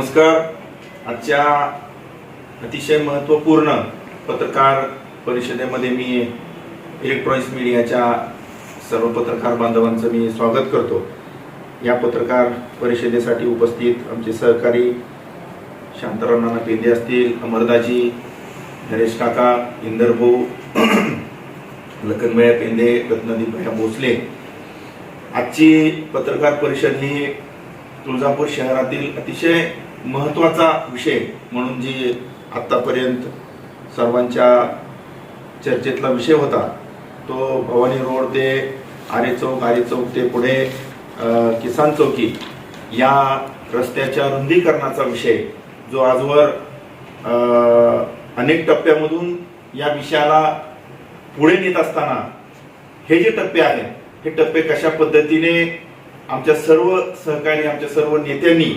नमस्कार. आजच्या अतिशय महत्त्वपूर्ण पत्रकार परिषदेमध्ये मी इलेक्ट्रॉनिक्स मीडियाच्या सर्व पत्रकार बांधवांचं मी स्वागत करतो. या पत्रकार परिषदेसाठी उपस्थित आमचे सहकारी शांताराम नाना पेंदे असतील अमरदाजी नरेश काका इंदरभाऊ लखनभया पेंदे रत्नदीपया भोसले. आजची पत्रकार परिषद ही तुळजापूर शहरातील अतिशय महत्त्वाचा विषय म्हणून जी आत्तापर्यंत सर्वांच्या चर्चेतला विषय होता तो भवानी रोड ते आरे चौक आरे चौक ते पुढे किसान चौकी या रस्त्याच्या रुंदीकरणाचा विषय जो आजवर अनेक टप्प्यामधून या विषयाला पुढे नेत असताना हे जे टप्पे आहेत हे टप्पे कशा पद्धतीने आमच्या सर्व सहकारी आमच्या सर्व नेत्यांनी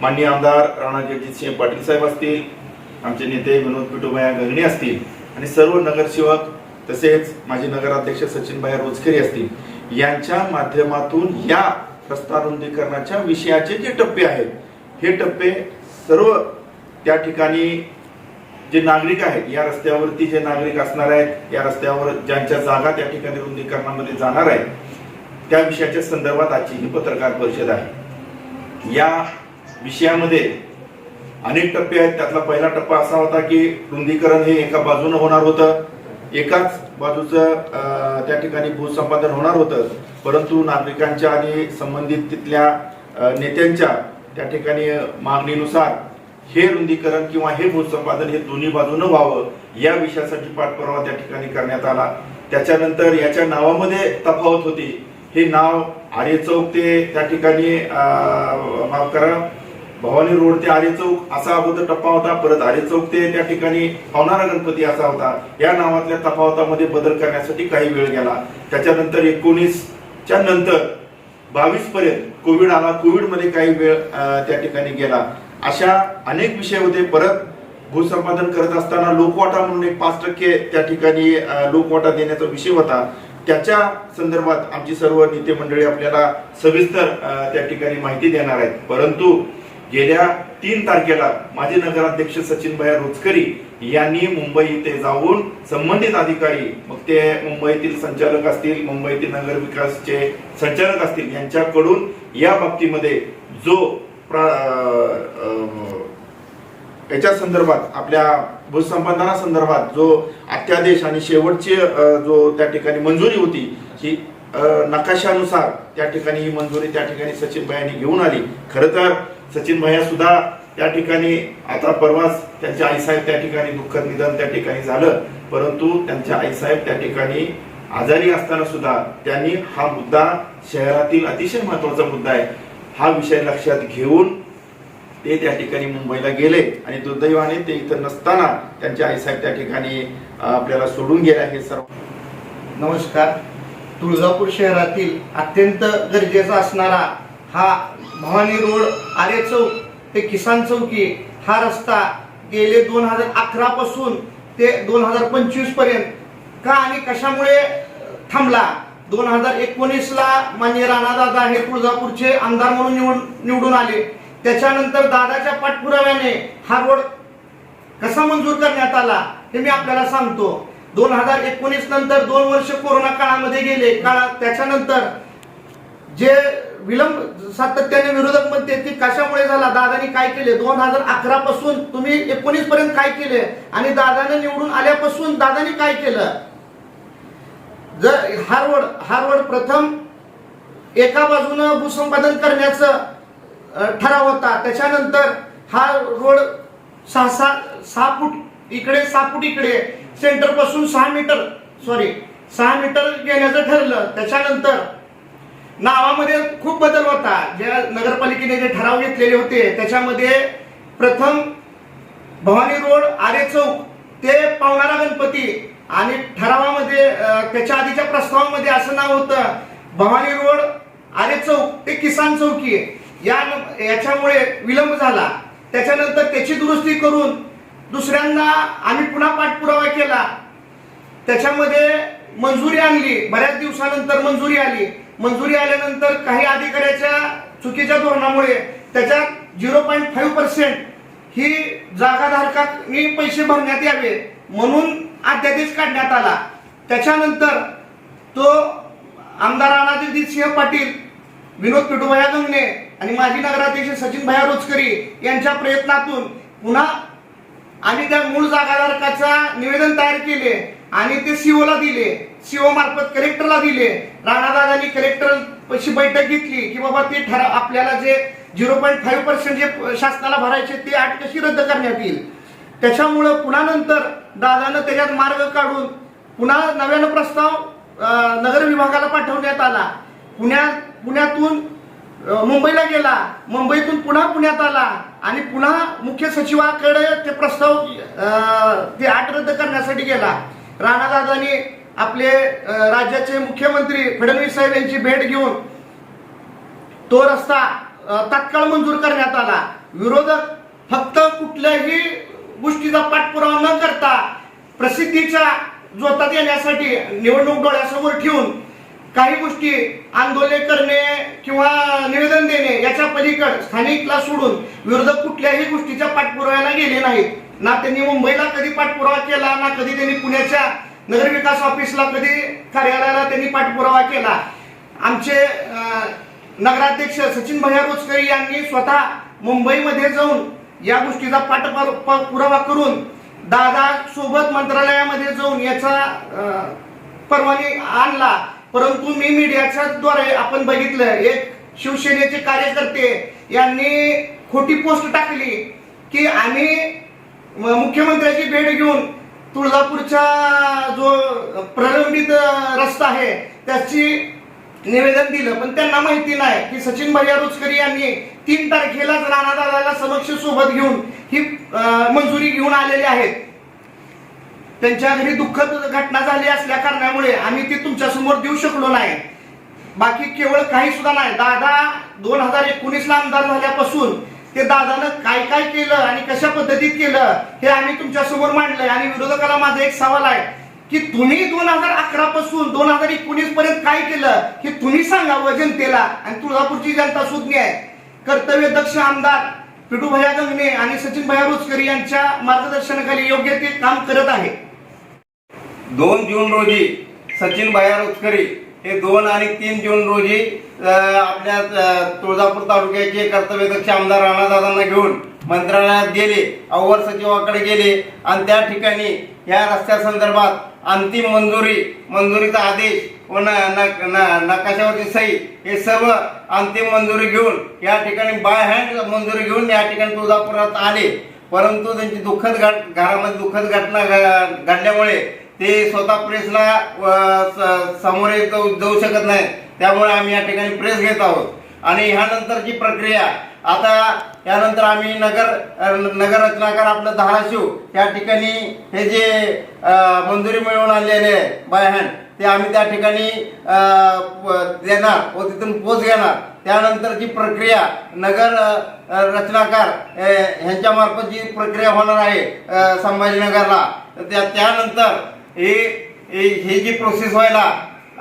माननीय आमदार राणा जगजितसिंह पाटील साहेब असतील आमचे नेते विनोद पिटुभाया गंगणे असतील आणि सर्व नगरसेवक तसेच माजी नगराध्यक्ष सचिनभाई रोजकरी असतील यांच्या माध्यमातून या रस्ता रुंदीकरणाच्या विषयाचे जे टप्पे आहेत हे टप्पे सर्व त्या ठिकाणी जे नागरिक आहेत या रस्त्यावरती जे नागरिक असणार आहेत या रस्त्यावर ज्यांच्या जागा त्या ठिकाणी रुंदीकरणामध्ये जाणार आहेत त्या विषयाच्या संदर्भात आजची ही पत्रकार परिषद आहे. या विषयामध्ये अनेक टप्पे आहेत. त्यातला पहिला टप्पा असा होता की रुंदीकरण हे एका बाजूनं होणार होतं. एकाच बाजूचं त्या ठिकाणी भूसंपादन होणार होतं. परंतु नागरिकांच्या आणि संबंधित तिथल्या नेत्यांच्या त्या ठिकाणी मागणीनुसार हे रुंदीकरण किंवा हे भूसंपादन हे दोन्ही बाजूनं व्हावं या विषयासाठी पाठपुरावा त्या ठिकाणी करण्यात आला. त्याच्यानंतर याच्या नावामध्ये तफावत होती. हे नाव आर्य चौक ते त्या ठिकाणी माफ करा. भवानी रोड ते आर्य चौक असा अगोदर टप्पा होता परत आर्य चौक ते त्या ठिकाणी पावणारा गणपती असा होता. या नावातल्या तफावतामध्ये बदल करण्यासाठी काही वेळ गेला. त्याच्यानंतर एकोणीसच्या नंतर बावीस पर्यंत कोविड आला. कोविडमध्ये काही वेळ त्या ठिकाणी गेला. अशा अनेक विषय होते. परत भूसंपादन करत असताना लोकवाटा म्हणून एक पाच टक्के त्या ठिकाणी लोकवाटा देण्याचा विषय होता. त्याच्या संदर्भात आमची सर्व नेते मंडळी आपल्याला सविस्तर त्या ठिकाणी माहिती देणार आहेत. परंतु गेल्या तीन तारखेला माजी नगराध्यक्ष सचिन भैया रोचकरी यांनी मुंबई इथे जाऊन संबंधित अधिकारी मग ते मुंबईतील संचालक असतील मुंबईतील नगर विकासचे संचालक असतील यांच्याकडून या बाबतीमध्ये जो प्रा- अं, याच्या संदर्भात आपल्या भूसंपादना संदर्भात जो अत्यादेश आणि शेवटची जो त्या ठिकाणी मंजुरी होती ही नकाशानुसार त्या ठिकाणी ही मंजुरी त्या ठिकाणी सचिन भायांनी घेऊन आली. खरं तर सचिन भैया सुद्धा त्या ठिकाणी आता परवाच त्यांच्या आईसाहेब त्या ठिकाणी दुःखद निधन त्या ठिकाणी झालं. परंतु त्यांच्या आईसाहेब त्या ठिकाणी आजारी असताना सुद्धा त्यांनी हा मुद्दा शहरातील अतिशय महत्त्वाचा मुद्दा आहे. हा विषय लक्षात घेऊन ते त्या ठिकाणी मुंबईला गेले आणि दुर्दैवाने ते इथं नसताना त्यांच्या आईसाहेब त्या ठिकाणी आपल्याला सोडून गेल्या हे सर्व. नमस्कार. तुळजापूर शहरातील अत्यंत गरजेचा असणारा हा भवानी रोड आर्य चौक ते किसान चौकी हा रस्ता गेले दोन हजार अकरा पासून ते दोन हजार पंचवीसपर्यंत का आणि कशामुळे थांबला? दोन हजार एकोणीस ला मान्य राणा दादा हे तुळजापूरचे आमदार म्हणून निवडून निवडून आले. त्याच्यानंतर दादाच्या पाठपुराव्याने हा रोड कसा मंजूर करण्यात आला हे मी आपल्याला सांगतो. दोन हजार एकोणीस नंतर दोन वर्ष कोरोना काळामध्ये गेले काळात त्याच्यानंतर जे विलंब सातत्याने विरोधक म्हणते ती कशामुळे झाला दादानी काय केले? दोन हजार अकरा पासून तुम्ही एकोणीस पर्यंत काय केले? आणि दादाने निवडून आल्यापासून दादानी काय केलं? जर हा रोड हा रोड प्रथम एका बाजूनं भूसंपादन करण्याचं ठराव होता त्याच्यानंतर हा रोड सहा सहा सहा फूट इकडे सहा फूट इकडे सेंटरपासून सहा मीटर सॉरी सहा मीटर घेण्याचं ठरलं. त्याच्यानंतर नावामध्ये खूप बदल होता. ज्या नगरपालिकेने जे ठराव घेतलेले होते त्याच्यामध्ये प्रथम भवानी रोड आरे चौक ते पावणारा गणपती आणि ठरावामध्ये त्याच्या आधीच्या प्रस्तावामध्ये असं नाव होतं भवानी रोड आरे चौक ते किसान चौकी. या याच्यामुळे विलंब झाला. त्याच्यानंतर त्याची दुरुस्ती करून दुसऱ्यांना आम्ही पुन्हा पाठपुरावा केला. त्याच्यामध्ये मंजुरी आणली. बऱ्याच दिवसानंतर मंजुरी आली. मंजुरी आल्यानंतर काही अधिकाऱ्याच्या चुकीच्या धोरणामुळे त्याच्यात झिरो पॉईंट फाईव्ह पर्सेंट ही जागाधारकांनी पैसे भरण्यात यावे म्हणून अध्यादेश काढण्यात आला. त्याच्यानंतर तो आमदार अनाजित सिंह पाटील विनोद पिटूभया गंगणे आणि माजी नगराध्यक्ष सचिन भया रोचकरी यांच्या प्रयत्नातून पुन्हा आणि त्या मूळ जागाधारकाचा निवेदन तयार केले आणि ते सीओला दिले. सीओ मार्फत कलेक्टरला दिले. राणादादांनी कलेक्टर पशी बैठक घेतली की बाबा ते ठराव आपल्याला जे झिरो पॉईंट फाईव्ह पर्सेंट जे शासनाला भरायचे ते आठ कशी रद्द करण्यात येईल? त्याच्यामुळं पुन्हा नंतर दादानं त्याच्यात मार्ग काढून पुन्हा नव्यानं प्रस्ताव नगर विभागाला पाठवण्यात आला. पुण्यात पुण्यातून मुंबईला गेला. मुंबईतून पुन्हा पुण्यात आला. आणि पुन्हा मुख्य सचिवाकडे ते प्रस्ताव ते आठ रद्द करण्यासाठी गेला. राणादादांनी आपले राज्याचे मुख्यमंत्री फडणवीस साहेब यांची भेट घेऊन तो रस्ता तत्काळ तात्काळ मंजूर करण्यात आला. विरोधक फक्त कुठल्याही गोष्टीचा पाठपुरावा न करता प्रसिद्धीच्या जोतात येण्यासाठी निवडणूक डोळ्यासमोर ठेवून काही गोष्टी आंदोलन करणे किंवा निवेदन देणे याच्या पलीकड स्थानिकला सोडून विरोधक कुठल्याही गोष्टीच्या पाठपुराव्याला गेले नाहीत. ना त्यांनी मुंबईला कधी पाठपुरावा केला ना कधी त्यांनी पुण्याच्या नगरविकास ऑफिसला कधी कार्यालयाला त्यांनी पाठपुरावा केला. आमचे नगराध्यक्ष सचिन भैया रोजकरी यांनी स्वतः मुंबईमध्ये जाऊन या गोष्टीचा पाठपुरावा करून दादा सोबत मंत्रालयामध्ये जाऊन याचा परवानी आणला. परंतु मी मीडियाच्या द्वारे आपण बघितलं एक शिवसेनेचे कार्यकर्ते यांनी खोटी पोस्ट टाकली की आम्ही मुख्यमंत्र्याची भेट घेऊन तुळजापूरचा जो प्रलंबित रस्ता आहे त्याची निवेदन दिलं. पण त्यांना माहिती नाही की सचिन भैया रुचकरी यांनी तीन तारखेलाच राणादादाला समक्ष सोबत घेऊन ही मंजुरी घेऊन आलेली आहेत. त्यांच्या घरी दुःखद घटना झाली असल्या कारणामुळे आम्ही ती तुमच्यासमोर देऊ शकलो नाही. बाकी केवळ काही सुद्धा नाही. दादा दोन हजार एकोणीस ला आमदार झाल्यापासून ते दादानं काय काय केलं आणि कशा पद्धतीत केलं हे आम्ही तुमच्यासमोर मांडलंय. आणि विरोधकाला माझा एक सवाल आहे की तुम्ही दोन हजार अकरा पासून दोन हजार एकोणीस पर्यंत काय केलं हे तुम्ही सांगावं जनतेला आणि तुळजापूरची जनता सुज्ञ आहे. कर्तव्य दक्ष आमदार पिटू भैया गंगणे आणि सचिन भैया रोचकरी यांच्या मार्गदर्शनाखाली योग्य ते काम करत आहे. दोन जून रोजी सचिन भैया रोचकरी हे दोन आणि तीन जून रोजी आपल्या तुळजापूर तालुक्याचे कर्तव्यदक्ष आमदार राणादादांना घेऊन मंत्रालयात गेले अव्वल सचिवाकडे गेले आणि त्या ठिकाणी या रस्त्यासंदर्भात अंतिम मंजुरी मंजुरीचा आदेश व न- नकाशावरची सही हे सर्व अंतिम मंजुरी घेऊन या ठिकाणी बाय हँड मंजुरी घेऊन या ठिकाणी तुळजापुरात आले. परंतु त्यांची दुःखद घट घरामध्ये दुःखद घटना घ- घडल्यामुळे ते स्वतः प्रेसला समोर स- सामोरे जाऊ जाऊ शकत नाही. त्यामुळे आम्ही या ठिकाणी प्रेस घेत आहोत. आणि ह्यानंतरची प्रक्रिया आता यानंतर आम्ही नगर नगर रचनाकार आपलं धाराशिव त्या ठिकाणी हे जे मंजुरी मिळवून आणलेले आहे बाय हँड ते आम्ही त्या ठिकाणी देणार व तिथून पोच घेणार. त्यानंतरची प्रक्रिया नगर रचनाकार ह्यांच्यामार्फत ह्यांच्या मार्फत जी प्रक्रिया होणार आहे संभाजीनगरला त्या त्यानंतर हे हे ही जी प्रोसेस व्हायला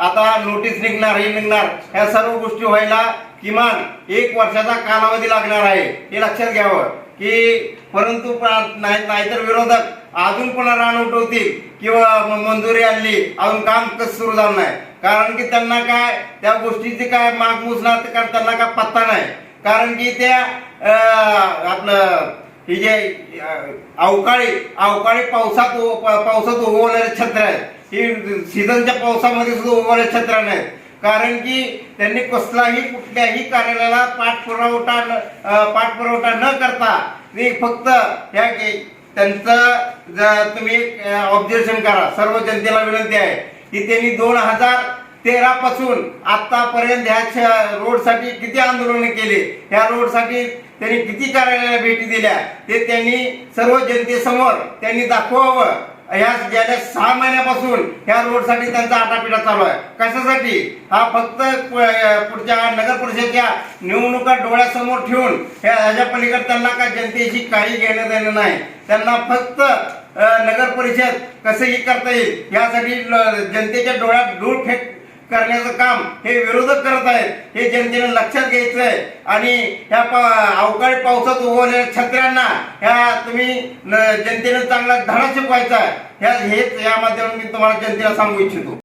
आता नोटीस निघणार हे निघणार ह्या सर्व गोष्टी व्हायला किमान एक वर्षाचा कालावधी लागणार आहे. हे लक्षात घ्यावं. की परंतु नाही नाहीतर विरोधक अजून पुन्हा रान उठवतील किंवा मंजुरी आणली अजून काम कसं सुरू झालं नाही कारण की त्यांना काय त्या गोष्टीची काय माग मोजणार ते कारण त्यांना काय पत्ता नाही. कारण की त्या आपलं हे जे अवकाळी अवकाळी पावसात पावसात उगवणारे छत्र आहेत. ही सीझनच्या पावसामध्ये सुद्धा उगवणारे छत्र नाहीत. कारण की त्यांनी कसलाही कुठल्याही कार्यालयाला पाठपुरवठा न- पाठपुरवठा न करता ते फक्त ह्या त्यांचं ज- तुम्ही ऑब्झर्वेशन करा. सर्व जनतेला विनंती आहे की त्यांनी दोन हजार तेरा पासून आतापर्यंत ह्या श- रोडसाठी किती आंदोलन केले? ह्या रोडसाठी त्यांनी किती कार्यालयाला भेटी दिल्या? ते त्यांनी सर्व जनतेसमोर त्यांनी दाखवावं. ह्या गेल्या सहा महिन्यापासून ह्या रोडसाठी त्यांचा आटापिटा चालू आहे. कशासाठी? हा फक्त पुढच्या नगर परिषदेच्या निवडणुका डोळ्यासमोर ठेवून ह्याच्या पलीकडे त्यांना काय जनतेशी काही घेणं देणं नाही. त्यांना फक्त नगर परिषद कसंही करता येईल यासाठी जनतेच्या डोळ्यात धूळ फेक करण्याचं काम हे विरोधक करत आहेत. हे जनतेने लक्षात घ्यायचं आहे आणि ह्या पा- अवकाळी पावसात उगवलेल्या छत्र्यांना ह्या तुम्ही जनतेने चांगला धडा शिकवायचा आहे. ह्या हेच या माध्यमातून मी तुम्हाला जनतेला सांगू इच्छितो.